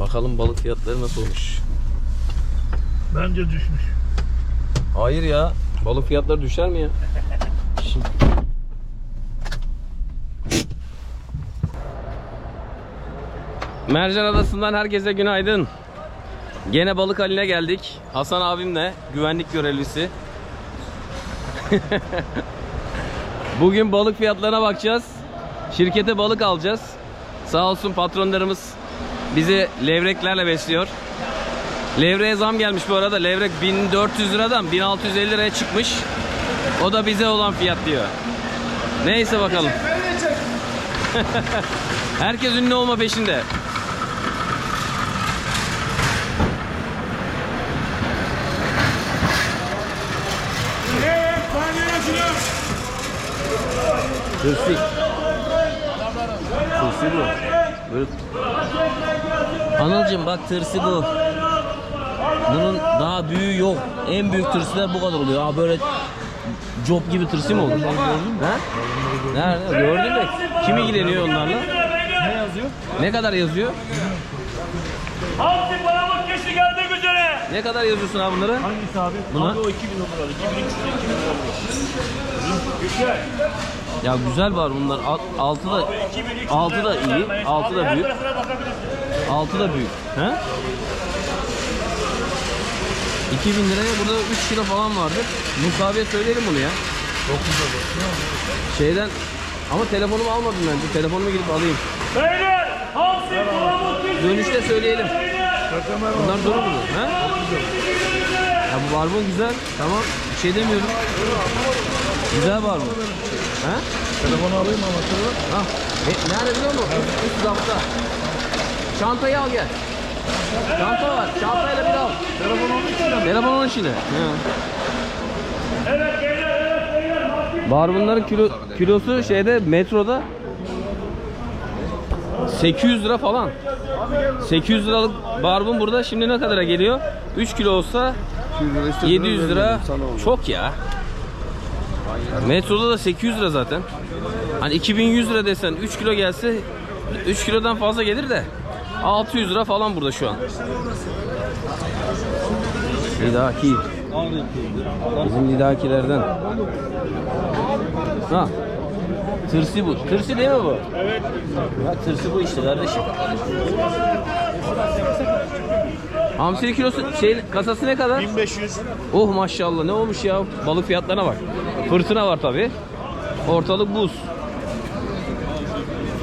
Bakalım balık fiyatları nasıl olmuş. Bence düşmüş. Hayır ya. Balık fiyatları düşer mi ya? Şimdi... Mercan Adası'ndan herkese günaydın. Gene balık haline geldik. Hasan abimle güvenlik görevlisi. Bugün balık fiyatlarına bakacağız. Şirkete balık alacağız. Sağ olsun patronlarımız bizi levreklerle besliyor. Levreğe zam gelmiş bu arada. Levrek 1400 liradan 1650 liraya çıkmış. O da bize olan fiyat diyor. Neyse bakalım. Herkes ünlü olma peşinde. Tırsi. Tırsi bu. Böyle... Anılcım bak tırsi bu. Bunun daha büyüğü yok. En büyük tırsılar bu kadar oluyor. Aa böyle job gibi tırsı mı olur? Ha? Nerede? Gördün mü? Kim ilgileniyor onlarla? Ne yazıyor? Ne kadar yazıyor? Hamsi paramız keşi gelmek üzere. Ne kadar yazıyorsun abi bunları? Hangisi abi? Buna? Abi o 2000 numaralı. 2300 2000 numaralı. Güzel. Ya güzel var bunlar. Alt- Altı da 2300 altı da iyi, altı da büyük. Altı da büyük. He? 2000 liraya burada 3 kilo falan vardır. Musaviye söyleyelim bunu ya. Şeyden ama telefonumu almadım ben. Bir telefonumu gidip alayım. Beyler! Hamsi Dönüşte söyleyelim. Bunlar doğru mu? He? Ya bu barbun güzel. Tamam. Bir şey demiyorum. Güzel barbun. He? Telefonu alayım ama Ha. E, nerede biliyor musun? Üst, üst rafta. Çantayı al gel. Çanta var. Çantayla bir al. Telefon onun içinde. Telefon onun içinde. Evet beyler, evet beyler. Hamsi Barbunların kilo, kilosu şeyde metroda 800 lira falan. 800 liralık barbun burada şimdi ne kadara geliyor? 3 kilo olsa 700 lira çok ya. Metroda da 800 lira zaten. Hani 2100 lira desen 3 kilo gelse 3 kilodan fazla gelir de 600 lira falan burada şu an. Lidaki. Bizim lidakilerden. Ha. Tırsı bu. Tırsı değil mi bu? Evet. Ha, tırsı bu işte kardeşim. Hamsili kilosu şey kasası ne kadar? 1500. Oh maşallah ne olmuş ya balık fiyatlarına bak. Fırtına var tabi. Ortalık buz.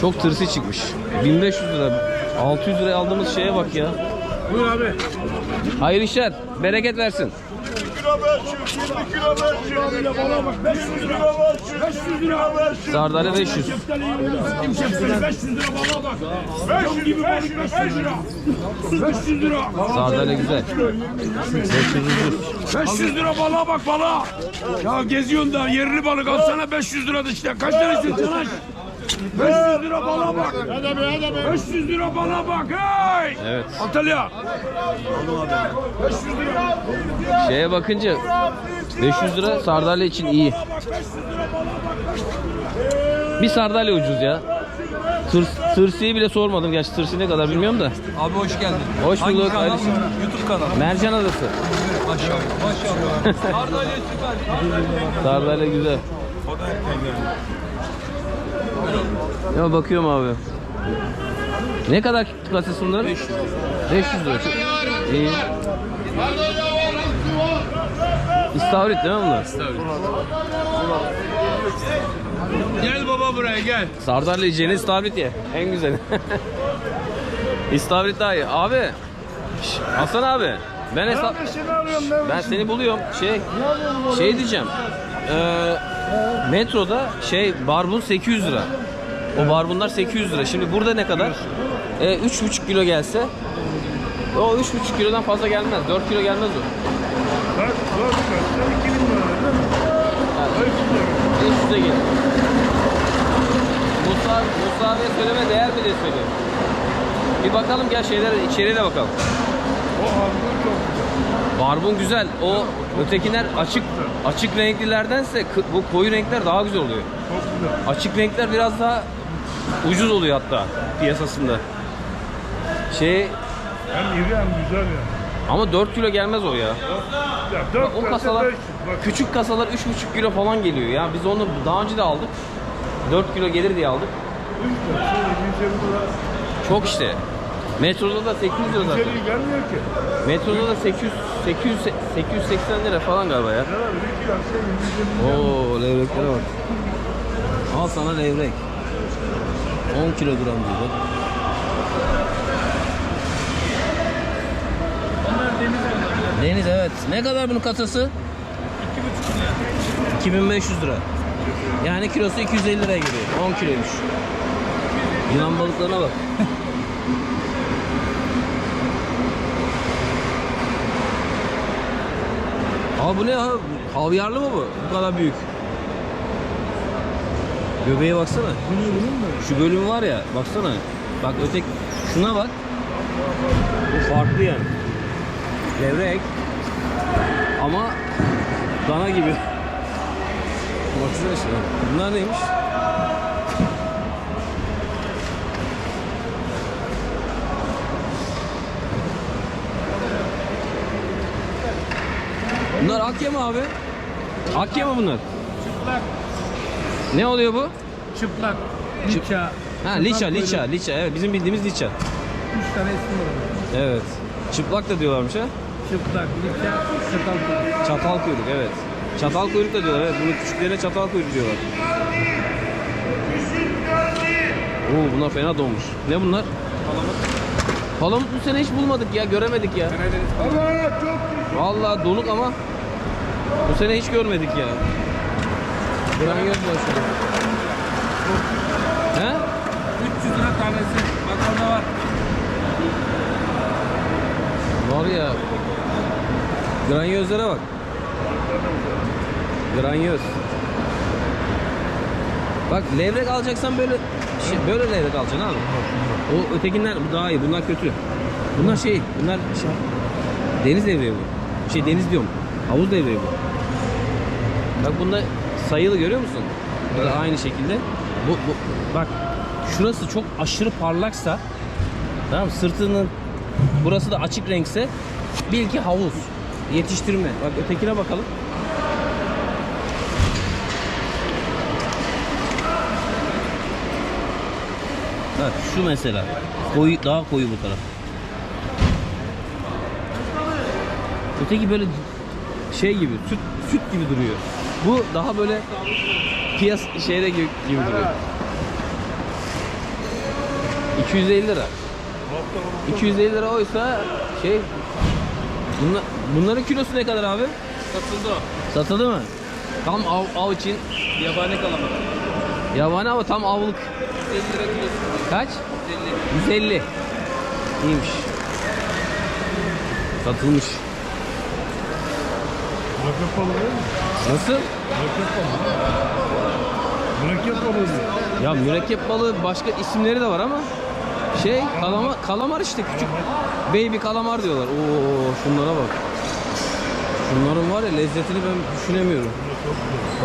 Çok tırsı çıkmış. 1500 lira. 600 liraya aldığımız şeye bak ya. Buyur abi. Hayırlı işler. Bereket versin. Kilo ver şu, 20 kilo ver şu. Bile bana bak 500 kilo lira. ver şu, 500 lira. ver şu. Sardalya 500. Şeftali kim şeftali 500 lira bana bak. 500, gibi 500, balık 500 lira. 500 lira. Sardalya güzel. 500 lira balığa bak balığa. Ya geziyorsun da yerli balık alsana 500 lira işte. Kaç tane istiyorsun? 500 lira balığa bak. Hadi be, hadi be. 500 lira balığa bak. Hey! Evet. Antalya. 500 lira. Şeye bakınca 500 lira sardalya için iyi. Bak 500 lira balığa bak. Bir sardalya ucuz ya. Tırs, tırsıyı bile sormadım. Gerçi tırsı ne kadar bilmiyorum da. Abi hoş geldin. Hoş Hangi bulduk, kanal? YouTube kanalı. Mercan Adası. Maşallah. Maşallah. Sardalya süper. Sardalya güzel. Ya bakıyorum abi. Ne kadar kasası bunların? 500. 500 lira. İyi. İstavrit değil mi bunlar? Gel baba buraya gel. Sardalya yiyeceğine istavrit ye. En güzeli. istavrit daha iyi. Abi. şş, Hasan abi. Ben hesap... Ben seni buluyorum. Şey, şey diyeceğim. Ee, metroda şey barbun 800 lira. O barbunlar 800 lira. Şimdi burada ne kadar? Ee, 3,5 kilo gelse o 3,5 kilodan fazla gelmez. 4 kilo gelmez o. Bak 4 2000 lira değil mi? Yani 500'e gelir. Musa, Musa abiye söyleme değer mi diye söylüyorum. Bir bakalım gel şeylere içeriye de bakalım. O harbiden çok. Barbun güzel. O ötekiler açık açık renklilerdense bu koyu renkler daha güzel oluyor. Çok güzel. Açık renkler biraz daha ucuz oluyor hatta piyasasında. Şey Hem iri hem güzel ya. Ama 4 kilo gelmez o ya. Ya dört O verse kasalar 500. Bak küçük kasalar 3,5 kilo falan geliyor ya. Biz onu daha önce de aldık. 4 kilo gelir diye aldık. üç verse 750 lira. Çok işte. Metroda da 800 lira zaten. Gelmiyor ki. Metroda da 800 800 880 lira falan galiba ya. Ne var? Bir verse 750 lira. Oo levreklere bak. Al sana levrek. 10 kilogram diyor bak. Deniz evet. Ne kadar bunun kasası? 2500 lira. Yani kilosu 250 liraya geliyor. 10 kiloymuş. Yılan balıklarına bak. Aa bu ne ya? Havyarlı mı bu? Bu kadar büyük. Göbeğe baksana. Şu bölüm var ya baksana. Bak ötek şuna bak. Bu farklı yani. Levrek. Ama dana gibi. Baksana şuna. Bunlar neymiş? Bunlar akya mı abi? Akya mı bunlar? Çıplak. Ne oluyor bu? Çıplak. Liça. Ha liça, liça, liça. Evet bizim bildiğimiz liça. Üç tane ismi var. Evet. Çıplak da diyorlarmış ha. Çıplak, liça, çatal kuyruk. Çatal kuyruk evet. Çatal kuyruk da diyorlar evet. Bunu küçüklerine çatal kuyruk diyorlar. Oo bunlar fena donmuş. Ne bunlar? Palamut. Palamut bu sene hiç bulmadık ya, göremedik ya. Allah çok Vallahi donuk ama bu sene hiç görmedik ya. Göz var şu an. He? 300 lira tanesi. Bak orada var. Var ya. Granyözlere bak. Granyöz. Bak levrek alacaksan böyle şey, böyle levrek alacaksın abi. O ötekiler bu daha iyi. Bunlar kötü. Bunlar şey, bunlar şey, deniz levreği bu. Şey deniz diyorum. Havuz levreği bu. Bak bunda sayılı görüyor musun? Bu da aynı şekilde. Bu, bu bak şurası çok aşırı parlaksa tamam sırtının burası da açık renkse bil ki havuz. Yetiştirme. Bak ötekine bakalım. Bak şu mesela. Koyu, daha koyu bu taraf. Öteki böyle şey gibi, süt, süt gibi duruyor. Bu daha böyle piyas şeyde gibi, gibi duruyor. 250 lira. 250 lira oysa şey bunla, bunların kilosu ne kadar abi? Satıldı o. Satıldı mı? Tam av, av için Yabani kalamar. yabani ama tam avlık. 50 lira kilosu. Kaç? 150. İyiymiş. Satılmış. Mürekkep balığı? Nasıl? Mürekkep balığı. Mürekkep balığı. Ya mürekkep balığı başka isimleri de var ama şey kalamar, kalamar işte küçük baby kalamar diyorlar. Oo şunlara bak. Şunların var ya lezzetini ben düşünemiyorum.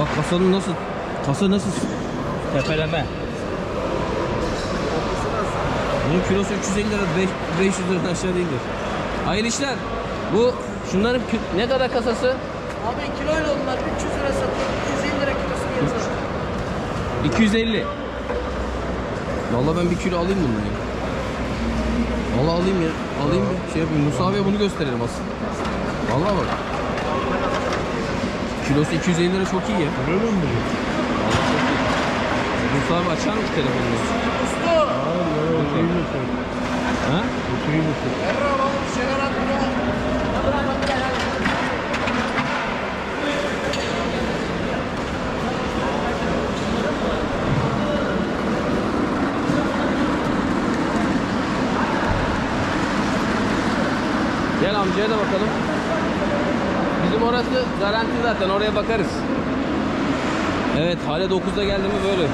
Bak kasanın nasıl kasa nasıl tepeleme. Bunun kilosu 350 lira, beş- 500 liradan aşağı değildir. Hayırlı işler. Bu şunların ne kadar kasası? Abi kiloyla onlar 300 lira satıyor. 250 lira kilosu geliyor. 250. Vallahi ben bir kilo alayım bundan ya. Vallahi alayım ya. Alayım bir şey yapayım. Musa abiye bunu gösterelim aslında. Vallahi bak. Kilosu 250 lira çok iyi ya. Öyle mi bu? Musa abi açar mı telefonunu? Hayır, evet. Şeyi de sor. Ha? Şeyi de sor. Amcaya da bakalım. Bizim orası garanti zaten oraya bakarız. Evet hale 9'da geldi mi böyle.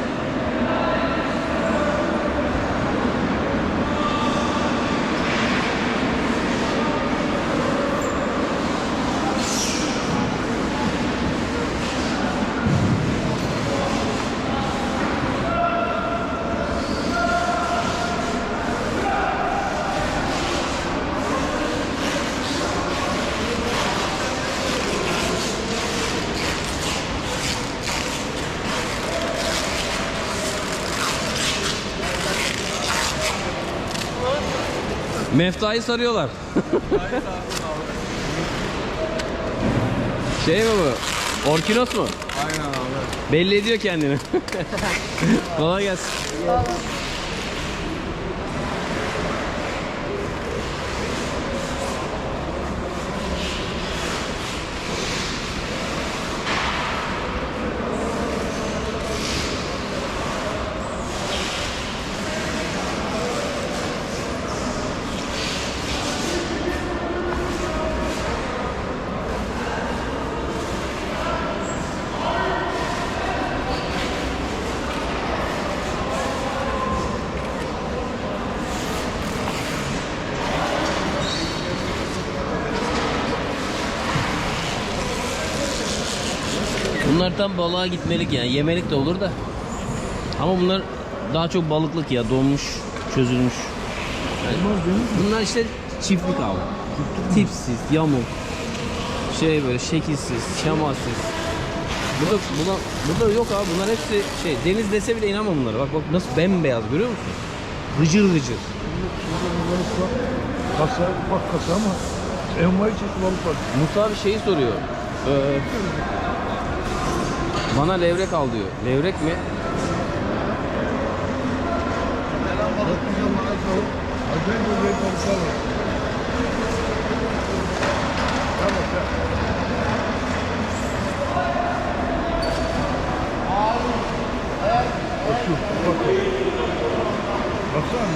Meftayı sarıyorlar. şey mi bu? Orkinos mu? Aynen abi. Belli ediyor kendini. Kolay gelsin. Bunlar tam balığa gitmelik yani. Yemelik de olur da. Ama bunlar daha çok balıklık ya. Donmuş, çözülmüş. Yani bunlar işte çiftlik avı. Tipsiz, yamuk. Şey böyle şekilsiz, şemalsiz. Burada, burada, burada yok abi. Bunlar hepsi şey. Deniz dese bile inanma bunlara. Bak bak nasıl bembeyaz görüyor musun? Gıcır gıcır. Kasa, bak kasa ama envai çeşit balık var. Musa bir şeyi soruyor. Ee, bana levrek al diyor. Levrek mi? Acayip acayip balıklar var. Tamam ya. Bak şu, bak. Baksana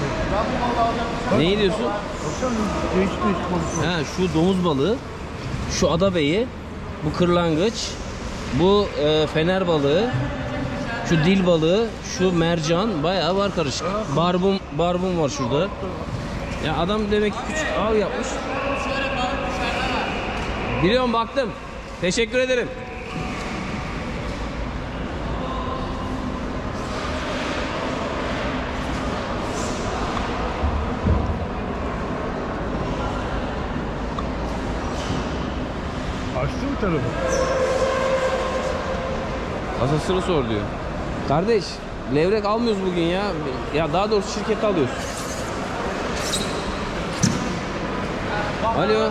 bir. Ne diyorsun? Ha şu domuz balığı, şu ada beyi, bu kırlangıç, bu e, fener balığı, şu dil balığı, şu mercan bayağı var karışık. Barbun barbun var şurada. Ya adam demek ki küçük av yapmış. Biliyorum baktım. Teşekkür ederim. Açtı mı telefon? Kasasını sor diyor. Kardeş levrek almıyoruz bugün ya. Ya daha doğrusu şirket alıyoruz. Alo.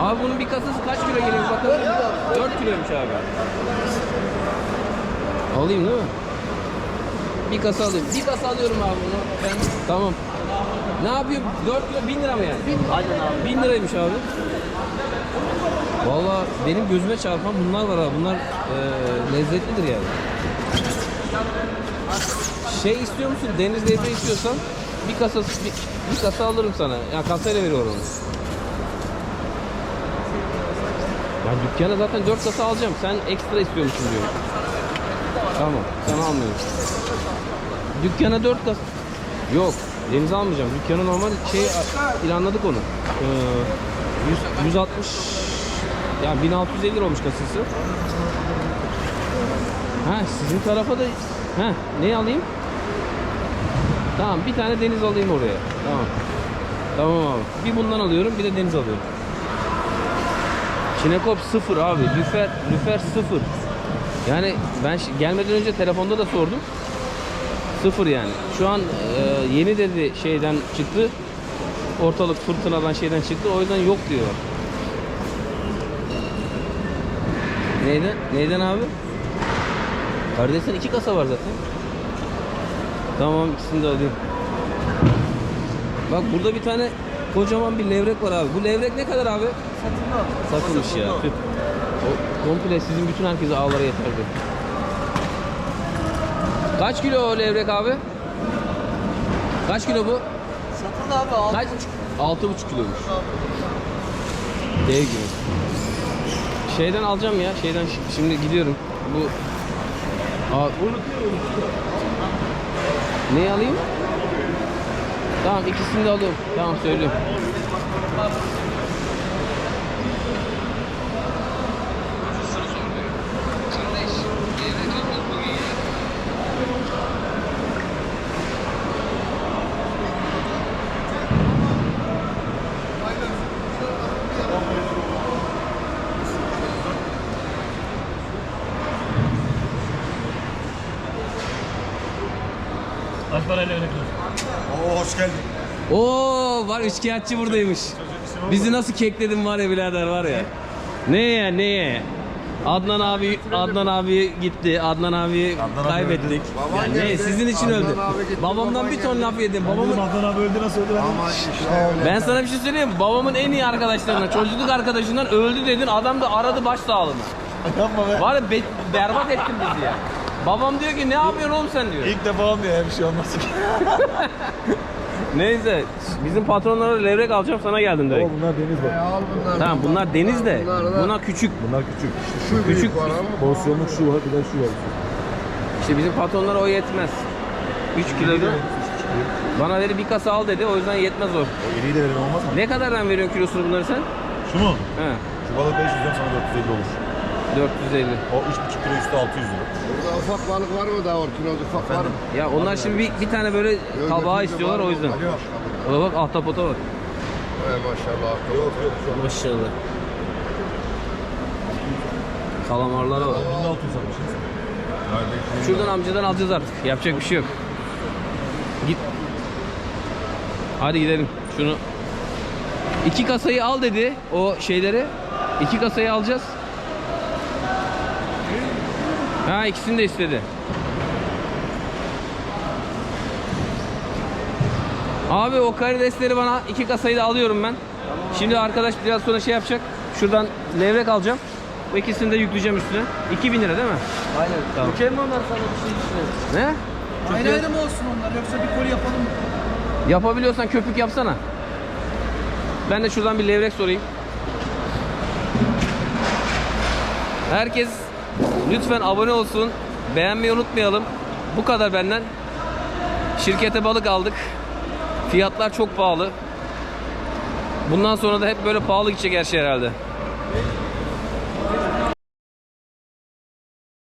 Abi bunun bir kasası kaç kilo geliyor bakalım. 4 kiloymuş abi. Alayım değil mi? Bir kasa alayım. Bir kasa alıyorum abi bunu. Ben... Tamam. Ne yapıyor? 4 kilo 1000 lira mı yani? Aynen abi. 1000 liraymış abi. Valla benim gözüme çarpan bunlar var abi. Bunlar eee, lezzetlidir yani. Şey istiyor musun? Deniz levrek istiyorsan bir kasa bir, bir kasa alırım sana. Ya kasayla veriyorum onu. Ya dükkana zaten 4 kasa alacağım. Sen ekstra istiyor musun diyor. Tamam. Sen almıyorsun. Dükkana 4 kasa. Yok. Deniz almayacağım. Dükkanı normal şey planladık onu. Ee, 100, 160 ya 1650 lira olmuş kasası. Ha sizin tarafa da ha ne alayım? Tamam bir tane deniz alayım oraya. Tamam. Tamam abi. Bir bundan alıyorum bir de deniz alıyorum. Çinekop sıfır abi. Lüfer, lüfer sıfır. Yani ben gelmeden önce telefonda da sordum. Sıfır yani. Şu an e, yeni dedi şeyden çıktı. Ortalık fırtınadan şeyden çıktı. O yüzden yok diyor. Neyden? Neyden abi? Kardeşten iki kasa var zaten. Tamam ikisini de alayım. Bak burada bir tane kocaman bir levrek var abi. Bu levrek ne kadar abi? Satılmış ya. Tüh. O komple sizin bütün herkese ağlara yeterdi. Kaç kilo o levrek abi? Kaç kilo bu? Abi al. Kaç? Altı buçuk kiloymuş. Dev gibi. Şeyden alacağım ya. Şeyden şi- şimdi gidiyorum. Bu Aa, Neyi alayım? Tamam ikisini de alıyorum. Tamam söylüyorum. Kaç parayla öyle kilo? Oo hoş geldin. Oo var üçkağıtçı buradaymış. Bizi nasıl kekledin var ya birader var ya. Neye neye? Adnan abi Adnan abi gitti. Adnan abi kaybettik. Yani ne sizin için öldü. Babamdan bir ton laf yedim. Babamın Adnan abi öldü nasıl öldü ben ben sana bir şey söyleyeyim mi? Babamın en iyi arkadaşlarından, çocukluk arkadaşından öldü dedin. Adam da aradı baş sağlığına. Yapma be. Var ya be- berbat ettin bizi ya. Babam diyor ki ne yapıyorsun oğlum sen diyor. İlk defa olmuyor ya bir şey olmaz. Neyse bizim patronlara levrek alacağım sana geldim direkt. bunlar deniz bak. Al bunlar. Tamam bunlar deniz de Bunlar da- bunlar küçük. Bunlar küçük. Şu küçük- büyük var ama. Porsiyonluk şu var bir de şu var. İşte bizim patronlara o yetmez. 3 kilodu. Bana dedi bir kasa al dedi o yüzden yetmez o. O iriyi de verin olmaz mı? Ne kadardan veriyorsun kilosunu bunları sen? Şu mu? He. Şu balık 500'den sana 450 olur. 450. O 3,5 kilo üstü 600 lira. Ufak balık var mı daha orkinos ufak var mı? Ya onlar şimdi bir, bir tane böyle tabağı istiyorlar o yüzden. Bak bak ahtapota bak. Hey maşallah. Yok yok. Maşallah. Kalamarlara bak. 1600 almışsınız. Şuradan amcadan alacağız artık. Yapacak bir şey yok. Git. Hadi gidelim. Şunu. İki kasayı al dedi o şeyleri. İki kasayı alacağız. Ha ikisini de istedi. Abi o karidesleri bana iki kasayı da alıyorum ben. Şimdi arkadaş biraz sonra şey yapacak. Şuradan levrek alacağım. Ve ikisini de yükleyeceğim üstüne. 2000 lira değil mi? Aynen. Tamam. Mükemmel onlar sana bir şey düşünüyorum. Ne? Ayrı ayrı mı olsun onlar yoksa bir koli yapalım mı? Yapabiliyorsan köpük yapsana. Ben de şuradan bir levrek sorayım. Herkes lütfen abone olsun. Beğenmeyi unutmayalım. Bu kadar benden. Şirkete balık aldık. Fiyatlar çok pahalı. Bundan sonra da hep böyle pahalı gidecek her şey herhalde.